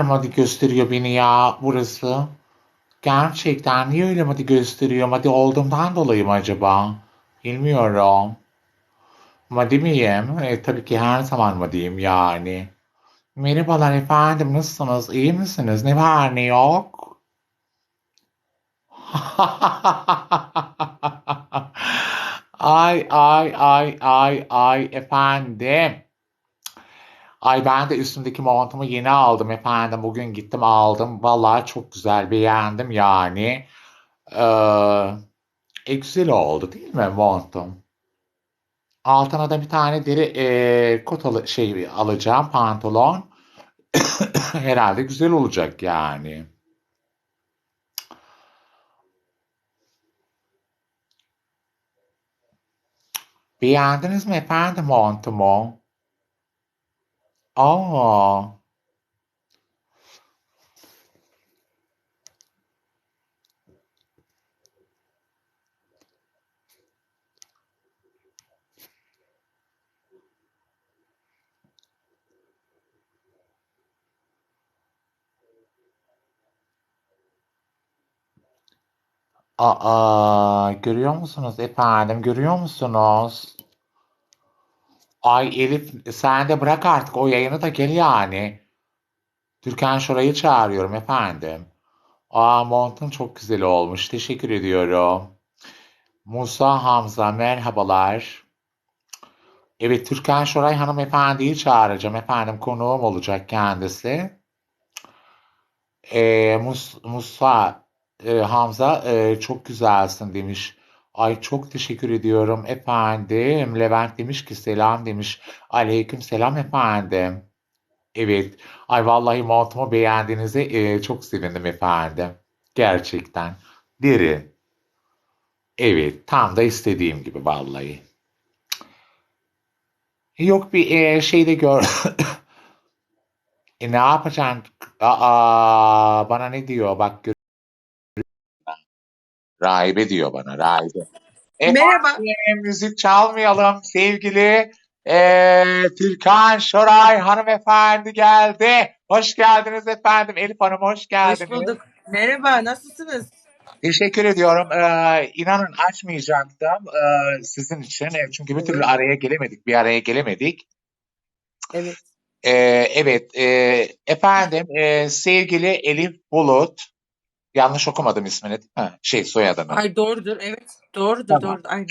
Madi gösteriyor beni ya burası. Gerçekten niye öyle Madi gösteriyor? Madi olduğumdan dolayı mı acaba? Bilmiyorum. Madi miyim? E, tabii ki her zaman Madi'yim yani. Merhabalar efendim nasılsınız? İyi misiniz? Ne var ne yok? Ay ay ay ay ay efendim. Ay ben de üstümdeki montumu yeni aldım efendim. Bugün gittim aldım. Vallahi çok güzel beğendim yani. Ee, e, güzel oldu değil mi montum? Altına da bir tane deri e, kot alı- şey alacağım pantolon. Herhalde güzel olacak yani. Beğendiniz mi efendim montumu? Aa, aa, görüyor musunuz efendim? Görüyor musunuz? Ay Elif sen de bırak artık o yayını da gel yani. Türkan Şoray'ı çağırıyorum efendim. Aa montun çok güzel olmuş. Teşekkür ediyorum. Musa Hamza merhabalar. Evet Türkan Şoray hanımefendiyi çağıracağım efendim. Konuğum olacak kendisi. Ee, Mus- Musa e, Hamza e, çok güzelsin demiş. Ay çok teşekkür ediyorum efendim. Levent demiş ki selam demiş. Aleyküm selam efendim. Evet. Ay vallahi montumu beğendiğinize e, çok sevindim efendim. Gerçekten. Deri. Evet. Tam da istediğim gibi vallahi. Yok bir e, şeyde gör. E, ne yapacaksın? Aa, bana ne diyor? Bak gör. Rahibe diyor bana. Rahibe. Merhaba. Efendim müzik çalmayalım sevgili e, Türkan Şoray hanımefendi geldi. Hoş geldiniz efendim. Elif Hanım hoş Hoş geldiniz. bulduk. Merhaba, nasılsınız? Teşekkür ediyorum. Ee, inanın açmayacaktım ee, sizin için. E, Çünkü bir türlü Evet. araya gelemedik. Bir araya gelemedik. Evet. Ee, evet. e, efendim e, sevgili Elif Bulut. Yanlış okumadım ismini değil mi? Şey soyadını. Ay doğrudur, evet. Doğrudur, Tamam. doğrudur. Aynen.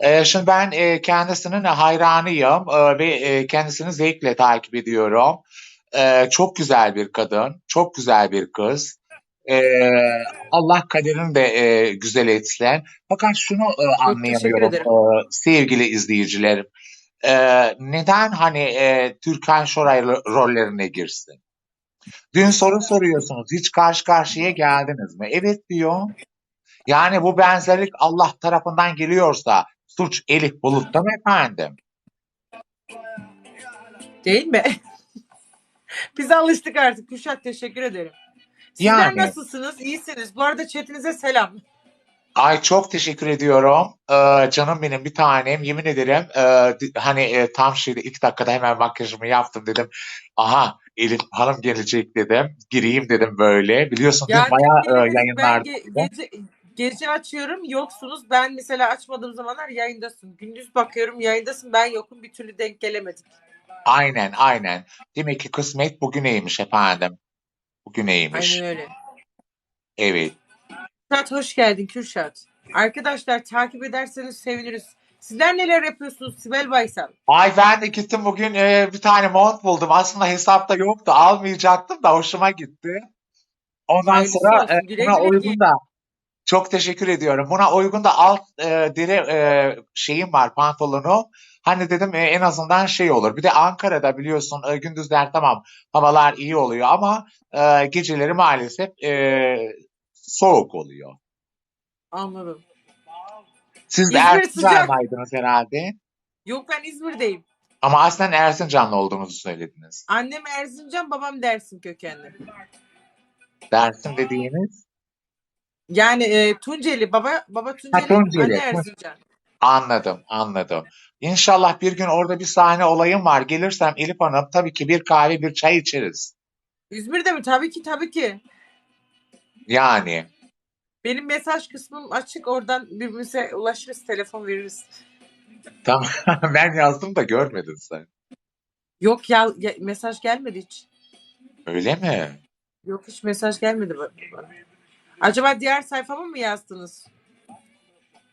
Ee, şimdi ben e, kendisinin hayranıyım e, ve e, kendisini zevkle takip ediyorum. Çok güzel bir kadın, çok güzel bir kız. Allah kaderini de e, güzel etsin. Fakat şunu e, anlayamıyorum e, sevgili izleyicilerim. Neden hani e, Türkan Şoray ro- rollerine girsin? Dün soru soruyorsunuz, hiç karşı karşıya geldiniz mi? Evet diyor. Yani bu benzerlik Allah tarafından geliyorsa suç Elif Bulut'ta mı efendim? Değil mi? Biz alıştık artık. Kuşat teşekkür ederim. Sizler Yani. nasılsınız? İyisiniz. Bu arada chatinize selam. Ay çok teşekkür ediyorum. Ee, canım benim bir tanem. Yemin ederim e, hani e, tam şeyde ilk dakikada hemen makyajımı yaptım dedim. Aha Elif Hanım gelecek dedim. Gireyim dedim böyle. Biliyorsun Yani bayağı e, yayınlardı. ge- gece, gece açıyorum, yoksunuz. Ben mesela açmadığım zamanlar yayındasın. Gündüz bakıyorum yayındasın, ben yokum. Bir türlü denk gelemedik. Aynen aynen. Demek ki kısmet bugüneymiş efendim. Bugüneymiş. Aynen öyle. Evet. Kürşat hoş geldin Kürşat. Arkadaşlar takip ederseniz seviniriz. Sizler neler yapıyorsunuz Sibel Baysal? Ay ben de gittim bugün e, bir tane mont buldum. Aslında hesapta yoktu. Almayacaktım da hoşuma gitti. Ondan Hayırlısı sonra olsun. e, Güle buna güle uygun da çok teşekkür ediyorum. Buna uygun da alt e, deri e, şeyim var pantolonu. Hani dedim e, en azından şey olur. Bir de Ankara'da biliyorsun e, gündüzler tamam havalar iyi oluyor ama e, geceleri maalesef e, soğuk oluyor. Anladım. Siz de İzmir sıcak. Herhalde. Yok ben İzmir'deyim. Ama aslen Erzincanlı olduğunuzu söylediniz. Annem Erzincan, babam Dersim kökenli. Dersim dediğiniz Yani e, Tunceli, baba baba Tunceli, Tunceli. anne Erzincan. Anladım, anladım. İnşallah bir gün orada bir sahne olayım var. Gelirsem Elif Hanım tabii ki bir kahve bir çay içeriz. İzmir'de mi? Tabii ki tabii ki. Yani. Benim mesaj kısmım açık. Oradan birbirimize ulaşırız. Telefon veririz. Tamam. ben yazdım da görmedin sen. Yok ya, ya mesaj gelmedi hiç. Öyle mi? Yok hiç mesaj gelmedi ba- bana. Acaba diğer sayfama mı yazdınız?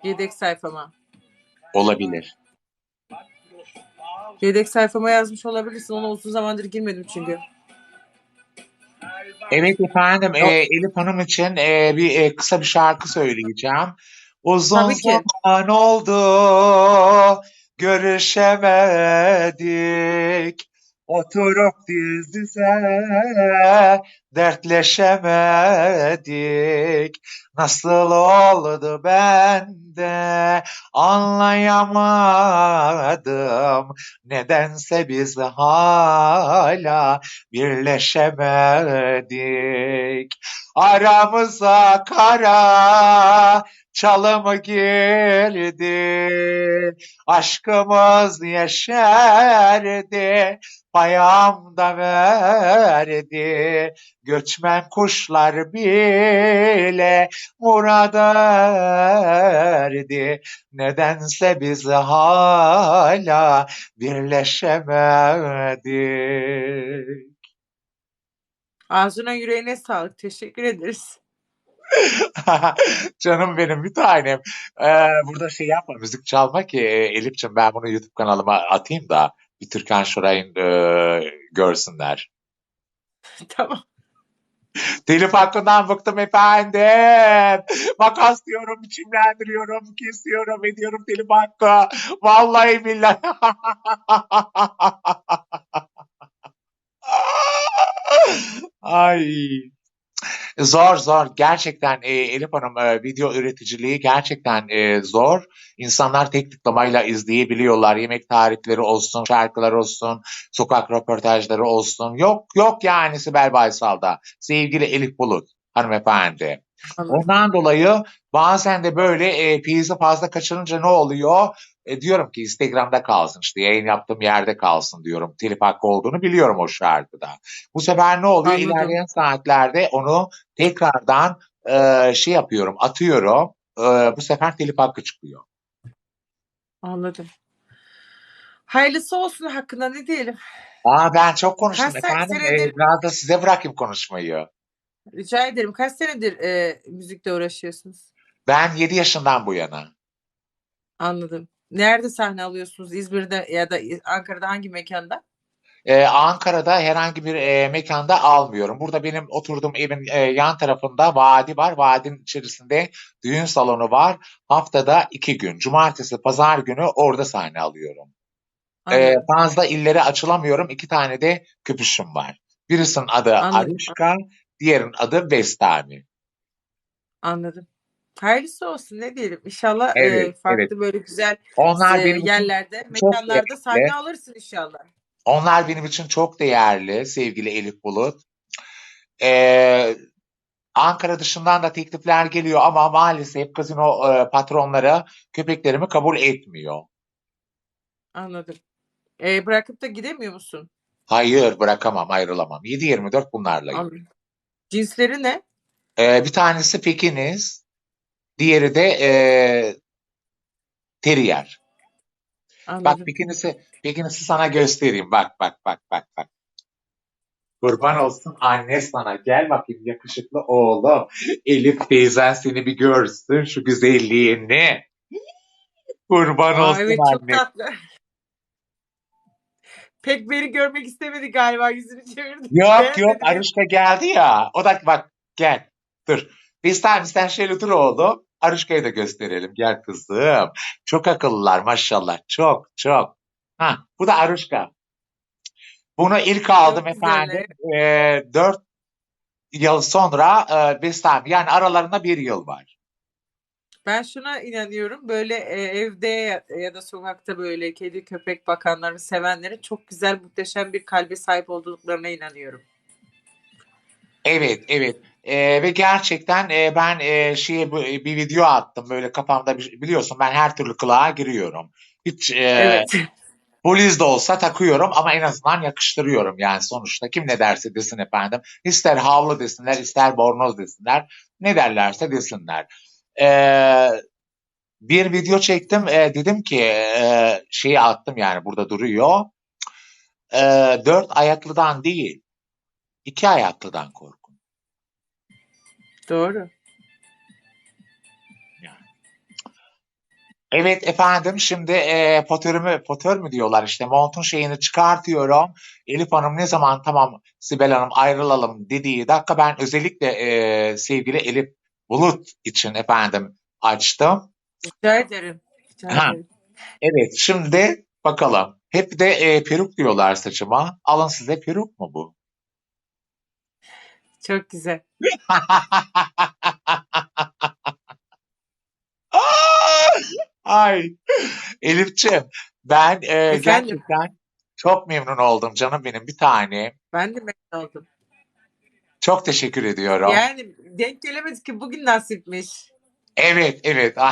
Yedek sayfama. Olabilir. Yedek sayfama yazmış olabilirsin. Ona uzun zamandır girmedim çünkü. Evet efendim. E, Elif Hanım için e, bir e, kısa bir şarkı söyleyeceğim. Uzun Tabii ki. zaman oldu görüşemedik. Oturup diz dize dertleşemedik. Nasıl oldu ben de anlayamadım. Nedense biz hala birleşemedik. Aramıza kara çalımı girdi. Aşkımız yeşerdi. Payam da verdi. Göçmen kuşlar bile murada erdi. Nedense biz hala birleşemedik. Ağzına yüreğine sağlık. Teşekkür ederiz. Canım benim bir tanem. Ee, burada şey yapma müzik çalma ki e, Elif'ciğim ben bunu YouTube kanalıma atayım da bir Türkan Şoray'ın e, görsünler. tamam. Telif hakkından bıktım efendim. Makas diyorum, biçimlendiriyorum, kesiyorum, ediyorum telif hakkı. Vallahi billahi. Ay. Zor zor gerçekten e, Elif Hanım e, video üreticiliği gerçekten e, zor. İnsanlar tek tıklamayla izleyebiliyorlar. Yemek tarifleri olsun, şarkılar olsun, sokak röportajları olsun. Yok yok yani Sibel Baysal'da. Sevgili Elif Bulut hanımefendi. Anladım. Ondan dolayı bazen de böyle e, piyizi fazla kaçırınca ne oluyor? E, diyorum ki Instagram'da kalsın işte yayın yaptığım yerde kalsın diyorum. Telif hakkı olduğunu biliyorum o şarkıda. Bu sefer ne oluyor? Anladım. İlerleyen saatlerde onu tekrardan e, şey yapıyorum, atıyorum. E, bu sefer telif hakkı çıkıyor. Anladım. Hayırlısı olsun hakkında ne diyelim. Aa ben çok konuştum Kaç efendim. Senedir- biraz da size bırakayım konuşmayı. Rica ederim. Kaç senedir e, müzikle uğraşıyorsunuz? Ben 7 yaşından bu yana. Anladım. Nerede sahne alıyorsunuz? İzmir'de ya da Ankara'da hangi mekanda? Ee, Ankara'da herhangi bir e, mekanda almıyorum. Burada benim oturduğum evin e, yan tarafında vadi var. Vadinin içerisinde düğün salonu var. Haftada iki gün. Cumartesi, pazar günü orada sahne alıyorum. Ee, Anladım. fazla illere açılamıyorum. İki tane de köpüşüm var. Birisinin adı Anladım. Arişka, diğerinin adı Bestami. Anladım. Hayırlısı olsun ne diyelim. İnşallah e, Evet, farklı evet. böyle güzel Onlar e, benim için yerlerde, çok mekanlarda değerli. sahne alırsın inşallah. Onlar benim için çok değerli sevgili Elif Bulut. Ee, Ankara dışından da teklifler geliyor ama maalesef gazino e, patronları köpeklerimi kabul etmiyor. Anladım. E, bırakıp da gidemiyor musun? Hayır bırakamam ayrılamam. 7-24 bunlarlayım. Anladım. Cinsleri ne? Ee, bir tanesi Pekiniz, diğeri de e, Terrier. Anladım. Bak Pekiniz'i, Pekiniz'i sana göstereyim. Bak bak bak bak bak. Kurban olsun anne sana. Gel bakayım yakışıklı oğlum. Elif teyzen seni bir görsün şu güzelliğini. Kurban Aa, olsun evet çok anne. tatlı. Pek beni görmek istemedi galiba yüzünü çevirdi. Yok Beğenmedi yok. Arışka geldi ya. O da bak gel. Dur. Biz tamam dur oğlum. Arışka'yı da gösterelim. Gel kızım. Çok akıllılar maşallah. Çok çok. Ha, bu da Arışka. Bunu ilk aldım Çok efendim. Ee, 4 yıl sonra e, Bestami. Yani aralarında bir yıl var. Ben şuna inanıyorum. Böyle e, evde ya, ya da sokakta böyle kedi köpek bakanları sevenlerin çok güzel muhteşem bir kalbe sahip olduklarına inanıyorum. Evet, evet. Ee, ve gerçekten e, ben e, şeye bir video attım böyle kafamda bir- biliyorsun ben her türlü kılığa giriyorum. Hiç e, Evet. Bluz da olsa takıyorum ama en azından yakıştırıyorum yani sonuçta kim ne derse desin efendim. İster havlu desinler ister bornoz desinler ne derlerse desinler. Ee, bir video çektim e, dedim ki e, şeyi attım yani burada duruyor. E, dört ayaklıdan değil iki ayaklıdan korkun. Doğru. Evet efendim şimdi e, potörümü potör mü diyorlar işte montun şeyini çıkartıyorum. Elif Hanım ne zaman tamam Sibel Hanım ayrılalım dediği dakika ben özellikle e, sevgili Elif Bulut için efendim açtım. Rica ederim. Rica Ha. ederim. Evet şimdi bakalım. Hep de e, peruk diyorlar saçıma. Alın size peruk mu bu? Çok güzel. Ay Elif'ciğim ben e, Efendim? gerçekten çok memnun oldum canım benim bir tane. Ben de memnun oldum. Çok teşekkür ediyorum. Yani denk gelemedik ki bugün nasipmiş. Evet evet. Yine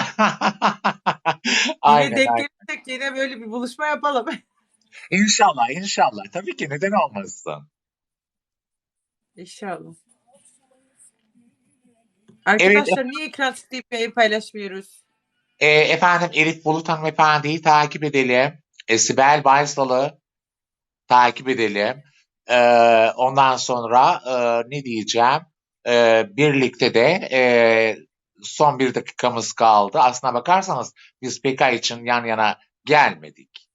Aynen, denk aynen. gelirsek yine böyle bir buluşma yapalım. İnşallah inşallah. Tabii ki neden olmasın. İnşallah. Arkadaşlar niye ekran yayın paylaşmıyoruz? E, efendim Elif Bulut hanımefendiyi takip edelim. E, Sibel Baysal'ı takip edelim. E, ondan sonra e, ne diyeceğim? E, birlikte de e, son bir dakikamız kaldı. Aslına bakarsanız biz PK için yan yana gelmedik.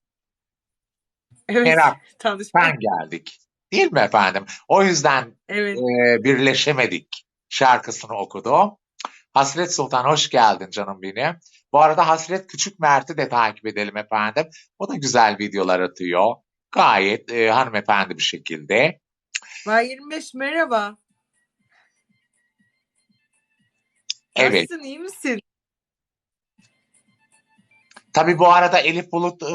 Evet. Merak Tanışmak. geldik. Değil mi efendim? O yüzden Evet. e, birleşemedik şarkısını okudum. Hasret Sultan hoş geldin canım benim. Bu arada Hasret Küçük Mert'i de takip edelim efendim. O da güzel videolar atıyor. Gayet e, hanımefendi bir şekilde. Bay 25 merhaba. Evet. Nasılsın iyi misin? Tabii bu arada Elif Bulut e,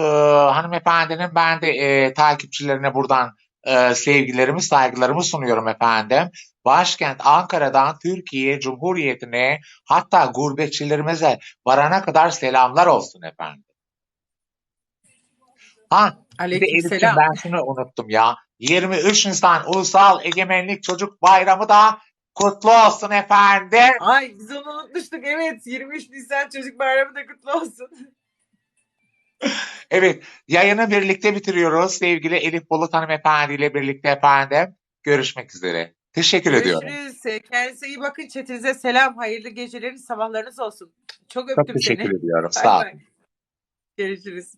hanımefendinin ben de e, takipçilerine buradan e, sevgilerimi, saygılarımı sunuyorum efendim. Başkent Ankara'dan Türkiye Cumhuriyeti'ne hatta gurbetçilerimize varana kadar selamlar olsun efendim. Ha bir de Aleyküm Elif'ciğim selam. ben şunu unuttum ya. 23 Nisan Ulusal Egemenlik Çocuk Bayramı da kutlu olsun efendim. Ay biz onu unutmuştuk. Evet 23 Nisan Çocuk Bayramı da kutlu olsun. Evet, yayını birlikte bitiriyoruz. Sevgili Elif Bulut hanımefendi ile birlikte efendim. Görüşmek üzere. Teşekkür ediyorum. Görüşürüz. Ee, Kendinize iyi bakın. Çetinize selam. Hayırlı geceleriniz, sabahlarınız olsun. Çok Çok öptüm teşekkür seni. ediyorum. Sağ olun. Görüşürüz.